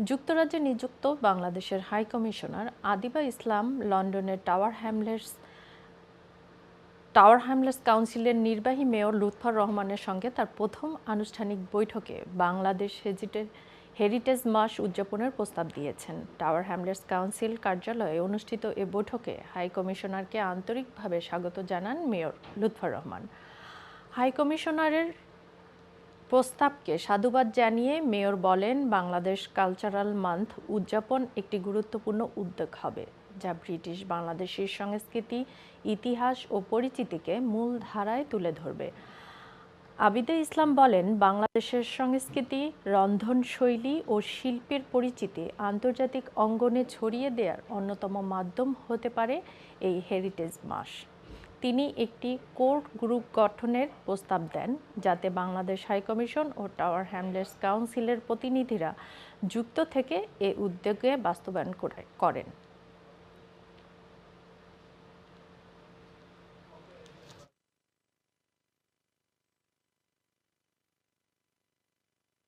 যুক্তরাজ্যে নিযুক্ত বাংলাদেশের হাই কমিশনার আদিবা ইসলাম লন্ডনের টাওয়ার হ্যামলেটস টাওয়ার হ্যামলেটস কাউন্সিলের নির্বাহী মেয়র লুৎফর রহমানের সঙ্গে তার প্রথম আনুষ্ঠানিক বৈঠকে বাংলাদেশ হেজিটেজ, হেরিটেজ মাস উদযাপনের প্রস্তাব দিয়েছেন। টাওয়ার হ্যামলেটস কাউন্সিল কার্যালয়ে অনুষ্ঠিত এ বৈঠকে হাই কমিশনারকে আন্তরিকভাবে স্বাগত জানান মেয়র লুৎফর রহমান। হাই কমিশনারের প্রস্তাবকে সাধুবাদ জানিয়ে মেয়র বলেন, বাংলাদেশ কালচারাল মান্থ উদযাপন একটি গুরুত্বপূর্ণ উদ্যোগ হবে, যা ব্রিটিশ বাংলাদেশের সংস্কৃতি, ইতিহাস ও পরিচিতিকে মূল ধারায় তুলে ধরবে। আবিদে ইসলাম বলেন, বাংলাদেশের সংস্কৃতি রন্ধনশৈলী ও শিল্পের পরিচিতি আন্তর্জাতিক অঙ্গনে ছড়িয়ে দেওয়ার অন্যতম মাধ্যম হতে পারে এই হেরিটেজ মাস। তিনি একটি কোর্ট গ্রুপ গঠনের প্রস্তাব দেন, যাতে বাংলাদেশ হাইকমিশন ও টাওয়ার হ্যামলেটস কাউন্সিলের প্রতিনিধিরা যুক্ত থেকে এ উদ্যোগে বাস্তবায়ন করে- করেন।